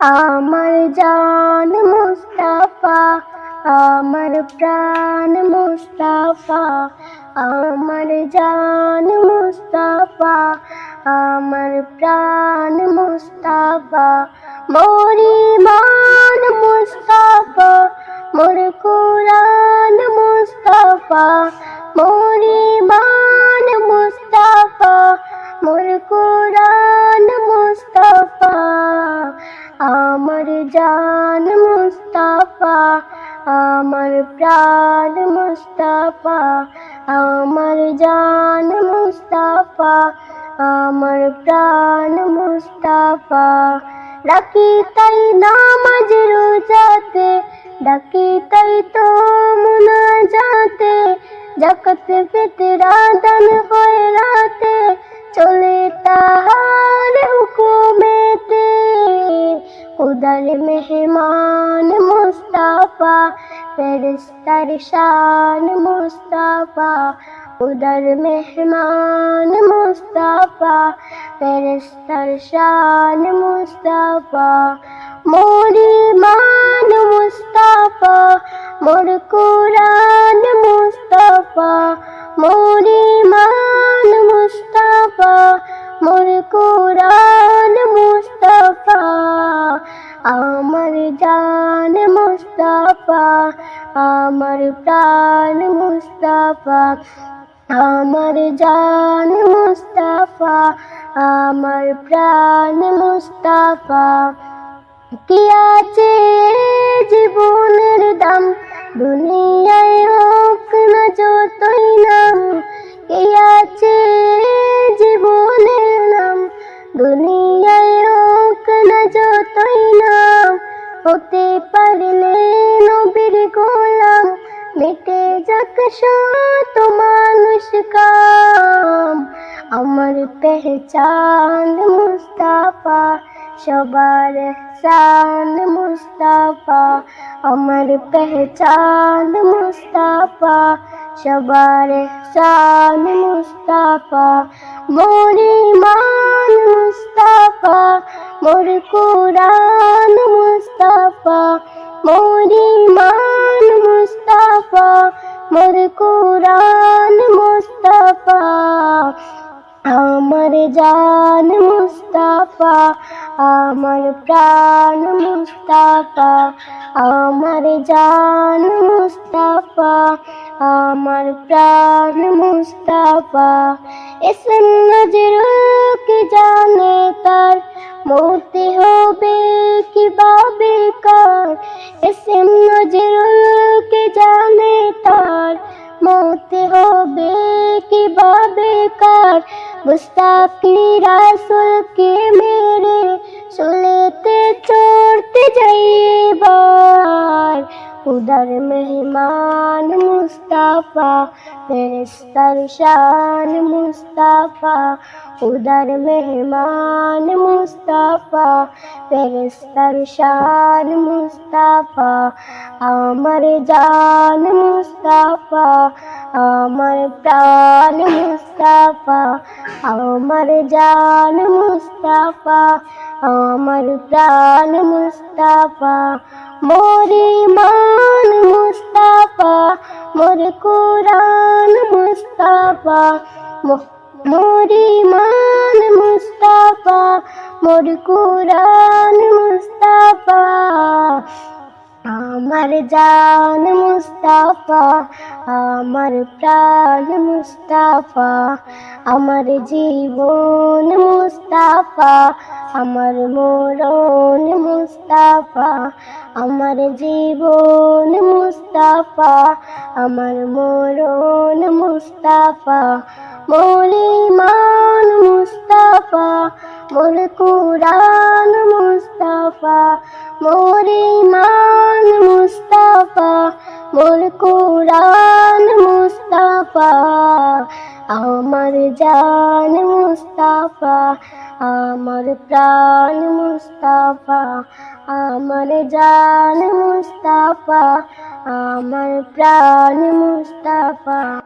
আমার জান মুস্তাফা, আমার প্রাণ মুস্তাফা, আমার জান মুস্তাফা, আমার প্রাণ মুস্তাফা, মোরি মান মুস্তাফা, মোর কুরান মুস্তাফা আমার প্রাণ মুস্তাফা, আমার জান মুস্তাফা, আমার প্রাণ মুস্তাফা। ডাকি তাই নামাজ রোজাতে, ডাকি তাই তো মুনা যাতে। জগত ফিতরা দান হয় রাতে, চলে তাহার হুকুমেতে। খুদার মেহমান মুস্তাফা ফেরিস্তার শান মুস্তাফা খুদার মেহমান মুস্তাফা ফেরিস্তার শান মুস্তাফা মোরি মান মুস্তাফা মোর কুরান মুস্তাফা মোরি মান মুস্তাফা মোর কুরান মুস্তাফা আমার জান মুস্তাফা, আমার প্রাণ মুস্তাফা, আমার জান মুস্তাফা, আমার প্রাণ মুস্তাফা। কি আছে জীবনের দাম? দুনিয়ায় হোক না যতই নাম, কি আছে জীবনের নাম? না যতই নাম হতে পারলে নবীর গোলাম, মিটে যাক শত মানুষ কাম। আমার পেহচান মুস্তাফা, সবার শান মুস্তাফা। আমার পেহচান মুস্তাফা, সবার শান মুস্তাফা। মোরি মুস্তাফা মোর কুরান মুস্তাফা, মোরি মান মুস্তাফা, মোর কুরান মুস্তাফা, আমার জান মুস্তাফা, আমার প্রাণ মুস্তাফা, আমার জান মুস্তাফা, আমার প্রাণ মুস্তাফা। এসে নজরুল কি জানে তার মরতে হবে কি বাবে কার? এসে নজরুল কি জানে তার। মরতে হবে কি বাবে কার? মুস্তাফি রাসুলকে মেরে চলেতে চড়তে যাইবার। উদার মেহমান মুস্তাফা ফেরেস্তার শান মুস্তাফা, উদার মেহমান মুস্তাফা ফেরেস্তার শান মুস্তাফা, আমার জান মুস্তাফা, আমার প্রাণ মুস্তাফা, আমার জান মুস্তাফা, আমার প্রাণ মুস্তাফা মোরি মুস্তাফা মোর কোরআন মুস্তাফা মোর মান মুস্তাফা মোর কোরআন মুস্তাফা। আমার জান মুস্তাফা, আমার প্রাণ মুস্তাফা, আমার জীবন মুস্তাফা, আমার মরণ মুস্তাফা, আমার জীবন মুস্তাফা, আমার মরণ মুস্তাফা, মলিমান মোর কুরান মুস্তাফা মরিমান মুস্তাফা মোর কুরান মুস্তাফা, আমার জান মুস্তাফা, আমার প্রাণ মুস্তাফা, আমার জান মুস্তাফা, আমার প্রাণ মুস্তাফা।